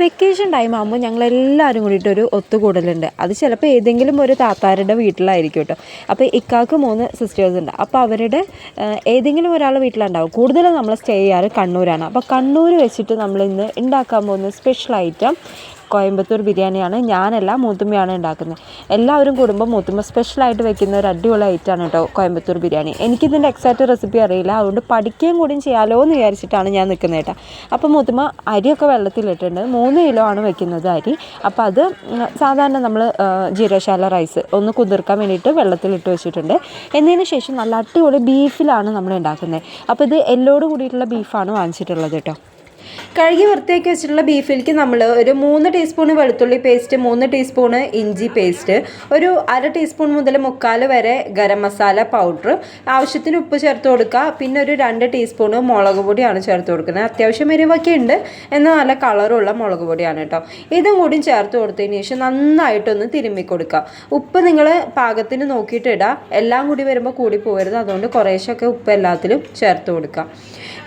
Vacation time ആകുമ്പോൾ ഞങ്ങൾ എല്ലാവരും കൂടിയിട്ടൊരു ഒത്തുകൂടലുണ്ട്. അത് ചിലപ്പോൾ ഏതെങ്കിലും ഒരു താത്താരുടെ വീട്ടിലായിരിക്കും കേട്ടോ അപ്പോൾ ഇക്കാക്ക് മൂന്ന് സിസ്റ്റേഴ്സ് ഉണ്ട്. അപ്പോൾ അവരുടെ ഏതെങ്കിലും ഒരാൾ വീട്ടിലുണ്ടാവും. കൂടുതലും നമ്മൾ സ്റ്റേ ചെയ്യാറ് കണ്ണൂരാണ്. അപ്പോൾ കണ്ണൂർ വെച്ചിട്ട് നമ്മൾ ഇന്ന് ഉണ്ടാക്കാൻ പോകുന്ന സ്പെഷ്യൽ ഐറ്റം കോയമ്പത്തൂർ ബിരിയാണിയാണ്. ഞാനല്ല മൂത്തുമ്മയാണ് ഉണ്ടാക്കുന്നത്. എല്ലാവരും കൂടുമ്പോൾ മൂത്തുമ്മ സ്പെഷ്യലായിട്ട് വെക്കുന്ന ഒരു അടിപൊളി ഐറ്റമാണ് കേട്ടോ കോയമ്പത്തൂർ ബിരിയാണി. എനിക്കിതിന്റെ എക്സാക്റ്റ് റെസിപ്പി അറിയില്ല. അതുകൊണ്ട് പഠിക്കുകയും കൂടിയും ചെയ്യാലോ എന്ന് വിചാരിച്ചിട്ടാണ് ഞാൻ നിൽക്കുന്നത് കേട്ടോ. അപ്പോൾ മൂത്തുമ്മ അരിയൊക്കെ വെള്ളത്തിലിട്ടുണ്ട് മൂന്ന് കിലോ ആണ് വെക്കുന്നത് അരി. അപ്പോൾ അത് സാധാരണ നമ്മൾ ജീരശാല റൈസ് ഒന്ന് കുതിർക്കാൻ വേണ്ടിയിട്ട് വെള്ളത്തിലിട്ട് വെച്ചിട്ടുണ്ട്. എന്നതിന് ശേഷം നല്ല അടിപൊളി ബീഫിലാണ് നമ്മൾ ഉണ്ടാക്കുന്നത്. അപ്പോൾ ഇത് എല്ലോട് കൂടിയിട്ടുള്ള ബീഫാണ് വാങ്ങിച്ചിട്ടുള്ളത് കേട്ടോ കഴുകി വൃത്തിയാക്കി വെച്ചിട്ടുള്ള ബീഫിലേക്ക് നമ്മൾ ഒരു മൂന്ന് ടീസ്പൂൺ വെളുത്തുള്ളി പേസ്റ്റ് മൂന്ന് ടീസ്പൂൺ ഇഞ്ചി പേസ്റ്റ് ഒരു അര ടീസ്പൂൺ മുതൽ മുക്കാൽ വരെ ഗരം മസാല പൗഡർ ആവശ്യത്തിന് ഉപ്പ് ചേർത്ത് കൊടുക്കുക. പിന്നെ ഒരു രണ്ട് ടീസ്പൂൺ മുളക് പൊടിയാണ് ചേർത്ത് കൊടുക്കുന്നത്. അത്യാവശ്യം എരിവൊക്കെ ഉണ്ട്. എന്നാൽ നല്ല കളറുള്ള മുളക് പൊടിയാണ് കേട്ടോ. ഇതും കൂടി ചേർത്ത് കൊടുത്തതിന് ശേഷം നന്നായിട്ടൊന്ന് തിരുമ്മി കൊടുക്കുക. ഉപ്പ് നിങ്ങൾ പാകത്തിന് നോക്കിയിട്ട് ഇടുക എല്ലാം കൂടി വരുമ്പോൾ കൂടി പോകരുത്. അതുകൊണ്ട് കുറേശ്ശൊക്കെ ഉപ്പ് എല്ലാത്തിലും ചേർത്ത് കൊടുക്കുക.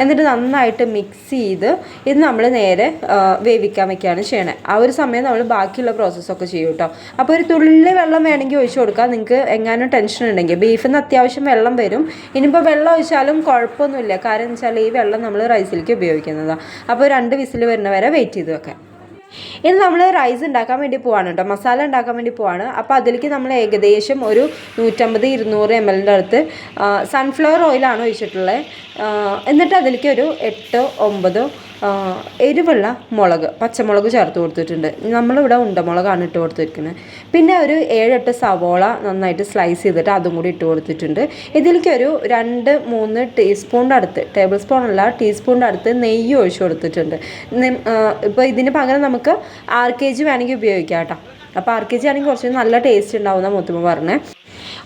എന്നിട്ട് നന്നായിട്ട് മിക്സ് ചെയ്ത് ഇത് നമ്മൾ നേരെ വേവിക്കാൻ വെക്കുകയാണ് ചെയ്യണത് ആ ഒരു സമയം നമ്മൾ ബാക്കിയുള്ള പ്രോസസ്സൊക്കെ ചെയ്യും കേട്ടോ അപ്പോൾ ഒരു തുള്ളി വെള്ളം വേണമെങ്കിൽ ഒഴിച്ചു കൊടുക്കാം. നിങ്ങൾക്ക് എങ്ങാനും ടെൻഷൻ ഉണ്ടെങ്കിൽ. ബീഫിൽ നിന്ന് അത്യാവശ്യം വെള്ളം വരും. ഇനിയിപ്പോൾ വെള്ളം ഒഴിച്ചാലും കുഴപ്പമൊന്നുമില്ല. കാരണം വെച്ചാൽ ഈ വെള്ളം നമ്മൾ റൈസിലേക്ക് ഉപയോഗിക്കുന്നതാണ് അപ്പോൾ രണ്ട് വിസിൽ വരുന്ന വരെ വെയിറ്റ് ചെയ്ത് വെക്കാം. ഇനി നമ്മൾ റൈസ് ഉണ്ടാക്കാൻ വേണ്ടി പോവാണ് കേട്ടോ മസാല ഉണ്ടാക്കാൻ വേണ്ടി പോവാണ്. അപ്പോൾ അതിലേക്ക് നമ്മൾ ഏകദേശം ഒരു നൂറ്റമ്പത് ഇരുന്നൂറ് എം എല്ലിന്റെ അടുത്ത് സൺഫ്ലവർ ഓയിലാണ് ഒഴിച്ചിട്ടുള്ളത് എന്നിട്ട് അതിലേക്ക് ഒരു എട്ടോ ഒമ്പതോ എരിവുള്ള മുളക് പച്ചമുളക് ചേർത്ത് കൊടുത്തിട്ടുണ്ട്. നമ്മളിവിടെ ഉണ്ടമുളകാണ് ഇട്ട് കൊടുത്തിരിക്കുന്നത് പിന്നെ ഒരു ഏഴെട്ട് സവോള നന്നായിട്ട് സ്ലൈസ് ചെയ്തിട്ട് അതും കൂടി ഇട്ട് കൊടുത്തിട്ടുണ്ട്. ഇതിലേക്ക് ഒരു രണ്ട് മൂന്ന് ടീസ്പൂണിന്റെ അടുത്ത് ടേബിൾ സ്പൂൺ അല്ല ടീസ്പൂണിന്റെ അടുത്ത് നെയ്യ് ഒഴിച്ചു കൊടുത്തിട്ടുണ്ട്. ഇപ്പോൾ ഇതിന് പകരം നമുക്ക് ആർ കെ ജി വേണമെങ്കിൽ ഉപയോഗിക്കാം കേട്ടോ. അപ്പോൾ ആർ കെ ജി ആണെങ്കിൽ കുറച്ച് നല്ല ടേസ്റ്റ് ഉണ്ടാവുന്ന മുത്തുമ്മ പറഞ്ഞേ.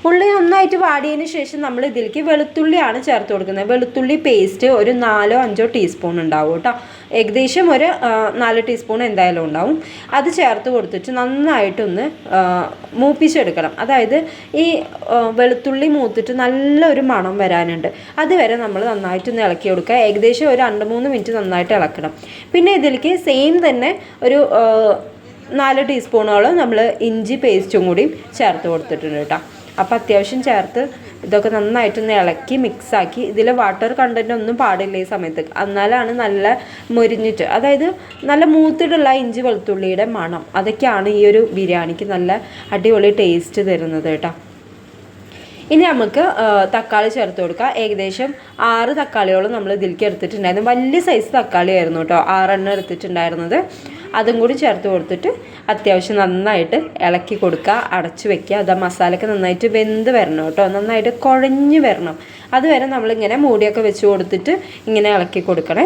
ഉള്ളി നന്നായിട്ട് വാടിയതിന് ശേഷം നമ്മൾ ഇതിലേക്ക് വെളുത്തുള്ളിയാണ് ചേർത്ത് കൊടുക്കുന്നത്. വെളുത്തുള്ളി പേസ്റ്റ് ഒരു നാലോ അഞ്ചോ ടീസ്പൂൺ ഉണ്ടാവും കേട്ടോ. ഏകദേശം ഒരു നാല് ടീസ്പൂൺ എന്തായാലും ഉണ്ടാവും. അത് ചേർത്ത് കൊടുത്തിട്ട് നന്നായിട്ടൊന്ന് മൂപ്പിച്ചെടുക്കണം. അതായത് ഈ വെളുത്തുള്ളി മൂത്തിട്ട് നല്ലൊരു മണം വരാനുണ്ട്. അതുവരെ നമ്മൾ നന്നായിട്ട് ഒന്ന് ഇളക്കി കൊടുക്കുക. ഏകദേശം ഒരു രണ്ട് മൂന്ന് മിനിറ്റ് നന്നായിട്ട് ഇളക്കണം. പിന്നെ ഇതിലേക്ക് സെയിം തന്നെ ഒരു നാല് ടീസ്പൂണോളം നമ്മൾ ഇഞ്ചി പേസ്റ്റും കൂടി ചേർത്ത് കൊടുത്തിട്ടുണ്ട് കേട്ടോ. അപ്പോൾ അത്യാവശ്യം ചേർത്ത് ഇതൊക്കെ നന്നായിട്ടൊന്ന് ഇളക്കി മിക്സാക്കി ഇതിൽ വാട്ടർ കണ്ടന്റ് ഒന്നും പാടില്ല ഈ സമയത്ത്. എന്നാലാണ് നല്ല മുരിഞ്ഞിട്ട്. അതായത് നല്ല മൂത്തിട്ടുള്ള ഇഞ്ചി വെളുത്തുള്ളിയുടെ മണം. അതൊക്കെയാണ് ഈ ഒരു ബിരിയാണിക്ക് നല്ല അടിപൊളി ടേസ്റ്റ് തരുന്നത് കേട്ടോ. ഇനി നമുക്ക് തക്കാളി ചേർത്ത് കൊടുക്കാം. ഏകദേശം ആറ് തക്കാളിയോളം നമ്മൾ ഇതിലേക്ക് എടുത്തിട്ടുണ്ടായിരുന്നു. വലിയ സൈസ് തക്കാളി ആയിരുന്നു കേട്ടോ ആറെണ്ണം എടുത്തിട്ടുണ്ടായിരുന്നത്. അതും കൂടി ചേർത്ത് കൊടുത്തിട്ട് അത്യാവശ്യം നന്നായിട്ട് ഇളക്കി കൊടുക്കുക അടച്ചു വെക്കുക. അത് മസാലയ്ക്ക് നന്നായിട്ട് വെന്ത് വരണം കേട്ടോ നന്നായിട്ട് കുഴഞ്ഞ് വരണം. അതുവരെ നമ്മളിങ്ങനെ മൂടിയൊക്കെ വെച്ച് കൊടുത്തിട്ട് ഇങ്ങനെ ഇളക്കി കൊടുക്കണേ.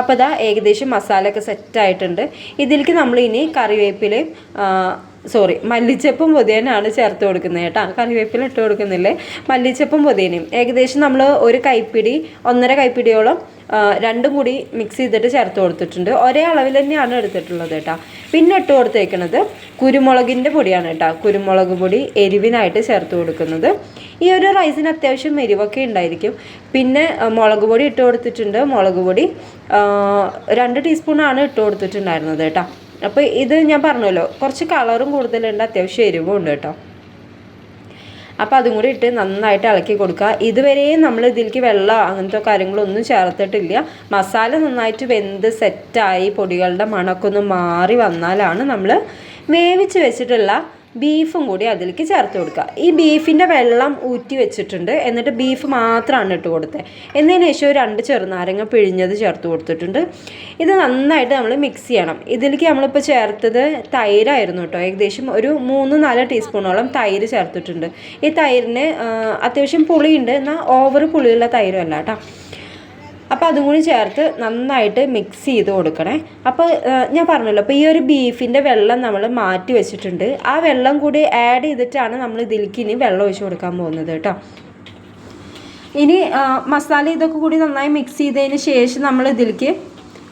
അപ്പോൾ ഇതാ ഏകദേശം മസാലയൊക്കെ സെറ്റായിട്ടുണ്ട് ഇതിലേക്ക് നമ്മൾ ഇനി കറിവേപ്പിലയും സോറി മല്ലിച്ചപ്പും പുതിയനാണ് ചേർത്ത് കൊടുക്കുന്നത് കേട്ടോ. കറിവേപ്പില ഇട്ട് കൊടുക്കുന്നില്ലേ? മല്ലിച്ചപ്പും പുതിയനയും ഏകദേശം നമ്മൾ ഒരു കൈപ്പിടി ഒന്നര കൈപ്പിടിയോളം രണ്ടും കൂടി മിക്സ് ചെയ്തിട്ട് ചേർത്ത് കൊടുത്തിട്ടുണ്ട്. ഒരേ അളവിൽ തന്നെയാണ് എടുത്തിട്ടുള്ളത് കേട്ടോ. പിന്നെ ഇട്ട് കൊടുത്തേക്കുന്നത് കുരുമുളകിന്റെ പൊടിയാണ് കേട്ടോ. കുരുമുളക് പൊടി എരിവിനായിട്ട് ചേർത്ത് കൊടുക്കുന്നത്. ഈ ഒരു റൈസിന് അത്യാവശ്യം എരിവൊക്കെ ഉണ്ടായിരിക്കും. പിന്നെ മുളക് പൊടി ഇട്ട് കൊടുത്തിട്ടുണ്ട്. മുളക് പൊടി രണ്ട് ടീസ്പൂണാണ് ഇട്ട് കൊടുത്തിട്ടുണ്ടായിരുന്നത് കേട്ടോ. അപ്പോൾ ഇത് ഞാൻ പറഞ്ഞല്ലോ കുറച്ച് കളറും കൂടുതലുണ്ട് അത്യാവശ്യം എരിവും ഉണ്ട് കേട്ടോ. അപ്പോൾ അതും കൂടി ഇട്ട് നന്നായിട്ട് ഇളക്കി കൊടുക്കുക. ഇതുവരെയും നമ്മൾ ഇതിലേക്ക് വെള്ളം അങ്ങനത്തെ കാര്യങ്ങളൊന്നും ചേർത്തിട്ടില്ല. മസാല നന്നായിട്ട് വെന്ത് സെറ്റായി പൊടികളുടെ മണക്കൊന്ന് മാറി വന്നാലാണ് നമ്മൾ വേവിച്ച് വെച്ചിട്ടുള്ള ബീഫും കൂടി അതിലേക്ക് ചേർത്ത് കൊടുക്കുക. ഈ ബീഫിന്റെ വെള്ളം ഊറ്റി വെച്ചിട്ടുണ്ട്. എന്നിട്ട് ബീഫ് മാത്രമാണ് ഇട്ട് കൊടുത്തത് എന്നതിന് ശേഷം രണ്ട് ചെറുനാരങ്ങ പിഴിഞ്ഞത് ചേർത്ത് കൊടുത്തിട്ടുണ്ട്. ഇത് നന്നായിട്ട് നമ്മൾ മിക്സ് ചെയ്യണം. ഇതിലേക്ക് നമ്മളിപ്പോൾ ചേർത്തത് തൈരായിരുന്നു കേട്ടോ. ഏകദേശം ഒരു മൂന്ന് നാല് ടീസ്പൂണോളം തൈര് ചേർത്തിട്ടുണ്ട്. ഈ തൈരിന് അത്യാവശ്യം പുളിയുണ്ട്. എന്നാൽ ഓവർ പുളിയുള്ള തൈരല്ല കേട്ടോ. അപ്പോൾ അതും കൂടി ചേർത്ത് നന്നായിട്ട് മിക്സ് ചെയ്ത് കൊടുക്കണേ. അപ്പോൾ ഞാൻ പറഞ്ഞല്ലോ അപ്പോൾ ഈ ഒരു ബീഫിന്റെ വെള്ളം നമ്മൾ മാറ്റി വെച്ചിട്ടുണ്ട്. ആ വെള്ളം കൂടി ആഡ് ചെയ്തിട്ടാണ് നമ്മൾ ഇതിലേക്ക് ഇനി വെള്ളം ഒഴിച്ച് കൊടുക്കാൻ പോകുന്നത് കേട്ടോ. ഇനി മസാല ഇതൊക്കെ കൂടി നന്നായി മിക്സ് ചെയ്തതിന് ശേഷം നമ്മൾ ഇതിലേക്ക്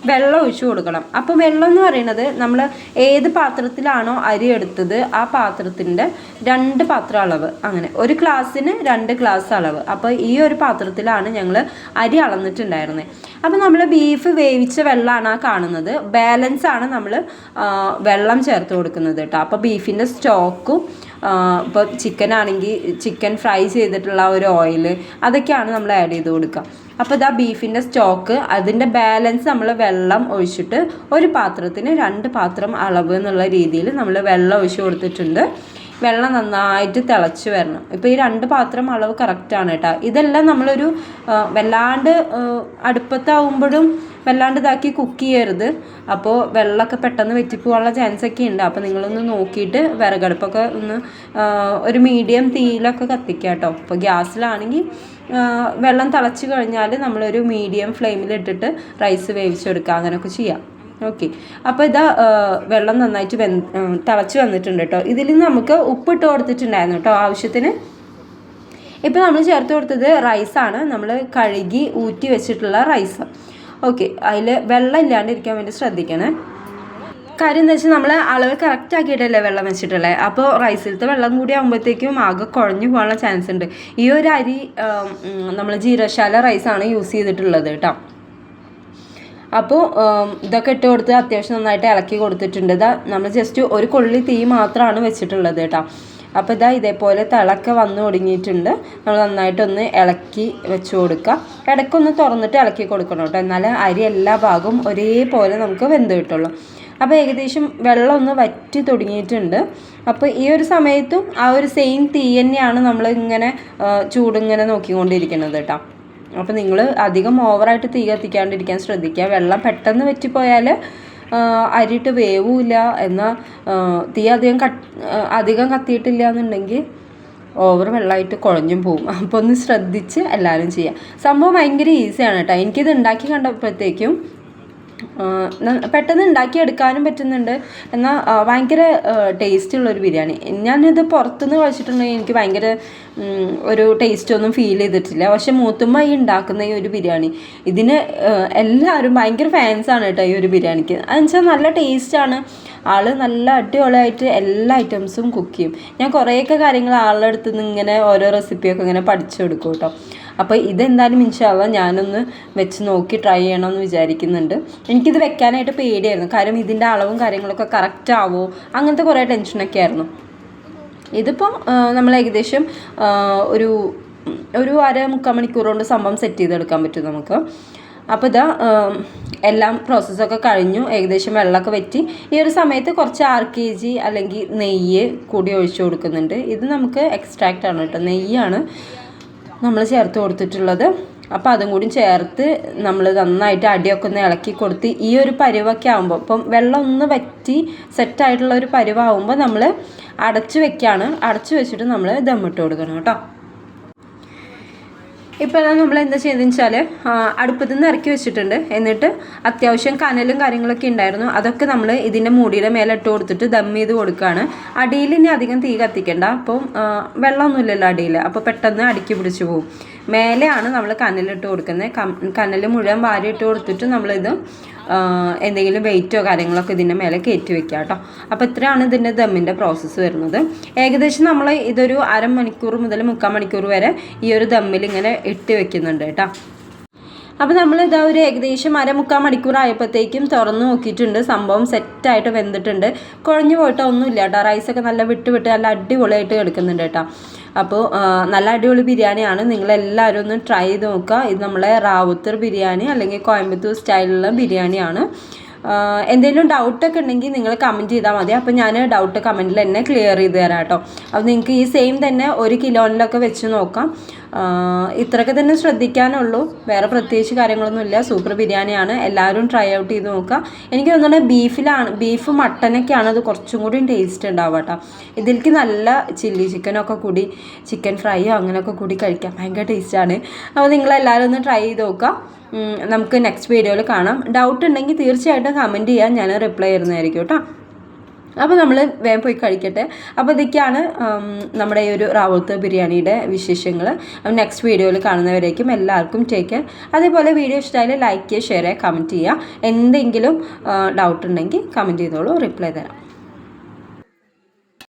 വെള്ളം ഒഴിച്ചു കൊടുക്കണം. അപ്പോൾ വെള്ളം എന്ന് പറയുന്നത് നമ്മൾ ഏത് പാത്രത്തിലാണോ അരി എടുത്തത് ആ പാത്രത്തിന്റെ രണ്ട് പാത്ര അളവ്. അങ്ങനെ ഒരു ഗ്ലാസ്സിന് രണ്ട് ഗ്ലാസ് അളവ്. അപ്പോൾ ഈ ഒരു പാത്രത്തിലാണ് ഞങ്ങൾ അരി അളന്നിട്ടുണ്ടായിരുന്നത് അപ്പോൾ നമ്മൾ ബീഫ് വേവിച്ച വെള്ളമാണ് ആ കാണുന്നത്. ബാലൻസ് ആണ് നമ്മൾ വെള്ളം ചേർത്ത് കൊടുക്കുന്നത് കേട്ടോ അപ്പോൾ ബീഫിന്റെ സ്റ്റോക്കും ഇപ്പോൾ ചിക്കൻ ആണെങ്കിൽ ചിക്കൻ ഫ്രൈ ചെയ്തിട്ടുള്ള ഒരു ഓയിൽ അതൊക്കെയാണ് നമ്മൾ ആഡ് ചെയ്ത് കൊടുക്കുക അപ്പോൾ ഇതാ ബീഫിന്റെ സ്റ്റോക്ക് അതിന്റെ ബാലൻസ് നമ്മൾ വെള്ളം ഒഴിച്ചിട്ട് ഒരു പാത്രത്തിന് രണ്ട് പാത്രം അളവ് എന്നുള്ള രീതിയിൽ നമ്മൾ വെള്ളം ഒഴിച്ച് കൊടുത്തിട്ടുണ്ട്. വെള്ളം നന്നായിട്ട് തിളച്ച് വരണം. ഇപ്പോൾ ഈ രണ്ട് പാത്രം അളവ് കറക്റ്റാണ് കേട്ടോ. ഇതെല്ലാം നമ്മളൊരു വല്ലാണ്ട് അടുപ്പത്താവുമ്പോഴും വല്ലാണ്ട് ഇതാക്കി കുക്ക് ചെയ്യരുത്. അപ്പോൾ വെള്ളമൊക്കെ പെട്ടെന്ന് വെറ്റിപ്പോകാനുള്ള ചാൻസ് ഒക്കെ ഉണ്ട്. അപ്പോൾ നിങ്ങളൊന്ന് നോക്കിയിട്ട് വിറകടുപ്പൊക്കെ ഒന്ന് ഒരു മീഡിയം തീയിലൊക്കെ കത്തിക്കുക കേട്ടോ. ഇപ്പോൾ ഗ്യാസിലാണെങ്കിൽ വെള്ളം തിളച്ച് കഴിഞ്ഞാൽ നമ്മളൊരു മീഡിയം ഫ്ലെയിമിലിട്ടിട്ട് റൈസ് വേവിച്ചെടുക്കുക അങ്ങനെയൊക്കെ ചെയ്യാം. ഓക്കെ അപ്പോൾ ഇതാ വെള്ളം നന്നായിട്ട് വെൻ തിളച്ച് വന്നിട്ടുണ്ട് കേട്ടോ. ഇതിൽ നമുക്ക് ഉപ്പിട്ട് കൊടുത്തിട്ടുണ്ടായിരുന്നു കേട്ടോ ആവശ്യത്തിന്. ഇപ്പോൾ നമ്മൾ ചേർത്ത് കൊടുത്തത് റൈസാണ് നമ്മൾ കഴുകി ഊറ്റി വെച്ചിട്ടുള്ള റൈസ് ഓക്കെ അതിൽ വെള്ളം ഇല്ലാണ്ടിരിക്കാൻ വേണ്ടി ശ്രദ്ധിക്കണേ. കാര്യം എന്താ വെച്ചാൽ നമ്മൾ അളവ് കറക്റ്റ് ആക്കിയിട്ടല്ലേ വെള്ളം വെച്ചിട്ടുള്ളത് അപ്പോൾ റൈസിലത്തെ വെള്ളം കൂടി ആകുമ്പോഴത്തേക്കും ആകെ കുഴഞ്ഞു പോകാനുള്ള ചാൻസ് ഉണ്ട്. ഈ ഒരു അരി നമ്മൾ ജീരശാല റൈസാണ് യൂസ് ചെയ്തിട്ടുള്ളത് കേട്ടോ. അപ്പോൾ ഇതൊക്കെ ഇട്ട് കൊടുത്ത് അത്യാവശ്യം നന്നായിട്ട് ഇളക്കി കൊടുത്തിട്ടുണ്ട്. ഇതാ നമ്മൾ ജസ്റ്റ് ഒരു കൊള്ളി തീ മാത്രമാണ് വെച്ചിട്ടുള്ളത് കേട്ടോ. അപ്പോൾ ഇതാ ഇതേപോലെ തിളക്ക വന്നു തുടങ്ങിയിട്ടുണ്ട് നമ്മൾ നന്നായിട്ടൊന്ന് ഇളക്കി വെച്ച് കൊടുക്കുക ഇടയ്ക്കൊന്ന് തുറന്നിട്ട് ഇളക്കി കൊടുക്കണം കേട്ടോ. എന്നാൽ അരി എല്ലാ ഭാഗവും ഒരേപോലെ നമുക്ക് വെന്ത് കിട്ടുള്ളൂ. അപ്പോൾ ഏകദേശം വെള്ളം ഒന്ന് വറ്റി തുടങ്ങിയിട്ടുണ്ട്. അപ്പോൾ ഈ ഒരു സമയത്തും ആ ഒരു സെയിം തീ തന്നെയാണ് നമ്മൾ ഇങ്ങനെ ചൂടിങ്ങനെ നോക്കിക്കൊണ്ടിരിക്കുന്നത് കേട്ടോ. അപ്പോൾ നിങ്ങൾ അധികം ഓവറായിട്ട് തീ കത്തിക്കാണ്ടിരിക്കാൻ ശ്രദ്ധിക്കുക. വെള്ളം പെട്ടെന്ന് വറ്റിപ്പോയാൽ അരിയിട്ട് വേവില്ല എന്നാൽ തീ അധികം അധികം കത്തിയിട്ടില്ല എന്നുണ്ടെങ്കിൽ ഓവർ വെള്ളമായിട്ട് കുഴഞ്ഞും പോവും. അപ്പോൾ ഒന്ന് ശ്രദ്ധിച്ച് എല്ലാവരും ചെയ്യുക സംഭവം ഭയങ്കര ഈസിയാണ് കേട്ടോ. എനിക്കിത് ഉണ്ടാക്കി കണ്ടപ്പോഴത്തേക്കും പെട്ടെന്ന് ഉണ്ടാക്കിയെടുക്കാനും പറ്റുന്നുണ്ട്. എന്നാൽ ഭയങ്കര ടേസ്റ്റ് ഉള്ളൊരു ബിരിയാണി. ഞാനിത് പുറത്തുനിന്ന് കഴിച്ചിട്ടുണ്ടെങ്കിൽ എനിക്ക് ഭയങ്കര ഒരു ടേസ്റ്റ് ഒന്നും ഫീൽ ചെയ്തിട്ടില്ല. പക്ഷെ മൂത്തുമ്മ ഈ ഉണ്ടാക്കുന്ന ഈ ഒരു ബിരിയാണി ഇതിന് എല്ലാവരും ഭയങ്കര ഫാൻസാണ് കേട്ടോ ഈ ഒരു ബിരിയാണിക്ക്. അതെന്നുവെച്ചാൽ നല്ല ടേസ്റ്റാണ് ആൾ നല്ല അടിപൊളിയായിട്ട് എല്ലാ ഐറ്റംസും കുക്ക് ചെയ്യും. ഞാൻ കുറേയൊക്കെ കാര്യങ്ങൾ ആളുടെ അടുത്ത് നിന്ന് ഇങ്ങനെ ഓരോ റെസിപ്പിയൊക്കെ ഇങ്ങനെ പഠിച്ചു കൊടുക്കും കേട്ടോ. അപ്പോൾ ഇതെന്തായാലും ഇൻഷാല്ല ഞാനൊന്ന് വെച്ച് നോക്കി ട്രൈ ചെയ്യണമെന്ന് വിചാരിക്കുന്നുണ്ട്. എനിക്കിത് വെക്കാനായിട്ട് പേടിയായിരുന്നു. കാരണം ഇതിന്റെ അളവും കാര്യങ്ങളൊക്കെ കറക്റ്റ് ആവോ? അങ്ങനത്തെ കുറേ ടെൻഷനൊക്കെ ആയിരുന്നു. ഇതിപ്പോൾ നമ്മൾ ഏകദേശം ഒരു ഒരു അര മുക്കാൽ മണിക്കൂർ കൊണ്ട് സംഭവം സെറ്റ് ചെയ്തെടുക്കാൻ പറ്റും നമുക്ക്. അപ്പോൾ ഇതാ എല്ലാം പ്രോസസ്സൊക്കെ കഴിഞ്ഞു. ഏകദേശം വെള്ളമൊക്കെ വറ്റി. ഈ ഒരു സമയത്ത് കുറച്ച് ആർ കെ ജി അല്ലെങ്കിൽ നെയ്യ് കൂടി ഒഴിച്ചു കൊടുക്കുന്നുണ്ട്. ഇത് നമുക്ക് എക്സ്ട്രാക്റ്റ് ആണ് കേട്ടോ. നെയ്യാണ്. നമ്മൾ ചേർത്ത് കൊടുത്തിട്ടുള്ളത്. അപ്പോൾ അതും കൂടി ചേർത്ത് നമ്മൾ നന്നായിട്ട് അടിയൊക്കെ ഒന്ന് ഇളക്കി കൊടുത്ത് ഈ ഒരു പരുവൊക്കെ ആകുമ്പോൾ ഇപ്പം വെള്ളം ഒന്ന് വറ്റി സെറ്റായിട്ടുള്ള ഒരു പരുവാകുമ്പോൾ നമ്മൾ അടച്ചു വെക്കുകയാണ് അടച്ചു വെച്ചിട്ട് നമ്മൾ ദമ്മിട്ട് കൊടുക്കണം കേട്ടോ. ഇപ്പോൾ നമ്മൾ എന്താ ചെയ്തതെന്ന് വെച്ചാൽ അടുപ്പത്തു നിന്ന് ഇറക്കി വെച്ചിട്ടുണ്ട്. എന്നിട്ട് അത്യാവശ്യം കനലും കാര്യങ്ങളൊക്കെ ഉണ്ടായിരുന്നു. അതൊക്കെ നമ്മൾ ഇതിന്റെ മൂടിയുടെ മേലെ ഇട്ട് കൊടുത്തിട്ട് ദം ചെയ്ത് കൊടുക്കുകയാണ് അടിയിൽ ഇനി അധികം തീ കത്തിക്കേണ്ട. അപ്പം വെള്ളമൊന്നുമില്ലല്ലോ അടിയിൽ. അപ്പോൾ പെട്ടെന്ന് അടുക്കി പിടിച്ചു പോകും. മേലെയാണ് നമ്മൾ കനലിട്ട് കൊടുക്കുന്നത്. കനൽ മുഴുവൻ വാരി ഇട്ട് കൊടുത്തിട്ട് നമ്മളിത് എന്തെങ്കിലും വെയിറ്റോ കാര്യങ്ങളൊക്കെ ഇതിന്റെ മേലെ കയറ്റി വെക്കുക കേട്ടോ. അപ്പോൾ ഇത്രയാണ് ഇതിന്റെ ദമ്മിന്റെ പ്രോസസ്സ് വരുന്നത്. ഏകദേശം നമ്മൾ ഇതൊരു അരമണിക്കൂർ മുതൽ മുക്കാൽ മണിക്കൂർ വരെ ഈ ഒരു ദമ്മിൽ ഇങ്ങനെ ഇട്ട് വെക്കുന്നുണ്ട് കേട്ടോ. അപ്പോൾ നമ്മൾ ഇതാ ഒരു ഏകദേശം അര മുക്കാൽ മണിക്കൂർ ആയപ്പോഴത്തേക്കും തുറന്ന് നോക്കിയിട്ടുണ്ട്. സംഭവം സെറ്റായിട്ട് വെന്തിട്ടുണ്ട്. കുഴഞ്ഞു പോയിട്ടോ ഒന്നുമില്ല കേട്ടോ. റൈസൊക്കെ നല്ല വിട്ട് വിട്ട് നല്ല അടിപൊളിയായിട്ട് കിടക്കുന്നുണ്ട് കേട്ടോ. അപ്പോൾ നല്ല അടിപൊളി ബിരിയാണിയാണ്. നിങ്ങളെല്ലാവരും ഒന്ന് ട്രൈ ചെയ്ത് നോക്കുക. ഇത് നമ്മളെ റാവുത്തർ ബിരിയാണി അല്ലെങ്കിൽ കോയമ്പത്തൂർ സ്റ്റൈലിലുള്ള ബിരിയാണിയാണ്. എന്തെങ്കിലും ഡൗട്ടൊക്കെ ഉണ്ടെങ്കിൽ നിങ്ങൾ കമന്റ് ചെയ്താൽ മതി. അപ്പോൾ ഞാൻ ഡൗട്ട് കമന്റിൽ തന്നെ ക്ലിയർ ചെയ്ത് തരാം കേട്ടോ. അപ്പോൾ നിങ്ങൾക്ക് ഈ സെയിം തന്നെ ഒരു കിലോയിലൊക്കെ വെച്ച് നോക്കാം. ഇത്രയൊക്കെ തന്നെ ശ്രദ്ധിക്കാനുള്ളൂ. വേറെ പ്രത്യേകിച്ച് കാര്യങ്ങളൊന്നുമില്ല സൂപ്പർ ബിരിയാണിയാണ് എല്ലാവരും ട്രൈ ഔട്ട് ചെയ്ത് നോക്കുക. എനിക്ക് തോന്നുന്നത് ബീഫിലാണ് ബീഫ് മട്ടനൊക്കെയാണ് അത് കുറച്ചും കൂടി ടേസ്റ്റ് ഉണ്ടാവുക കേട്ടോ. ഇതിലേക്ക് നല്ല ചില്ലി ചിക്കനൊക്കെ കൂടി ചിക്കൻ ഫ്രൈയോ അങ്ങനെയൊക്കെ കൂടി കഴിക്കാം ഭയങ്കര ടേസ്റ്റാണ് അപ്പോൾ നിങ്ങളെല്ലാവരും ഒന്ന് ട്രൈ ചെയ്ത് നോക്കുക. നമുക്ക് നെക്സ്റ്റ് വീഡിയോയിൽ കാണാം. ഡൗട്ട് ഉണ്ടെങ്കിൽ തീർച്ചയായിട്ടും കമന്റ് ചെയ്യാൻ ഞാൻ റിപ്ലൈ ചെയ്യുന്നതായിരിക്കും കേട്ടോ അപ്പോൾ നമ്മൾ വേഗം പോയി കഴിക്കട്ടെ. അപ്പോൾ ഇതൊക്കെയാണ് നമ്മുടെ ഈ ഒരു റാവുത്ത് ബിരിയാണിയുടെ വിശേഷങ്ങൾ നെക്സ്റ്റ് വീഡിയോയിൽ കാണുന്നവരേക്കും എല്ലാവർക്കും ടേക്ക് അതേപോലെ വീഡിയോ ഇഷ്ടമായാലും ലൈക്ക് ചെയ്യുക ഷെയർ ചെയ്യുക കമന്റ് ചെയ്യുക. എന്തെങ്കിലും ഡൗട്ട് ഉണ്ടെങ്കിൽ കമന്റ് ചെയ്തോളൂ റിപ്ലൈ തരാം.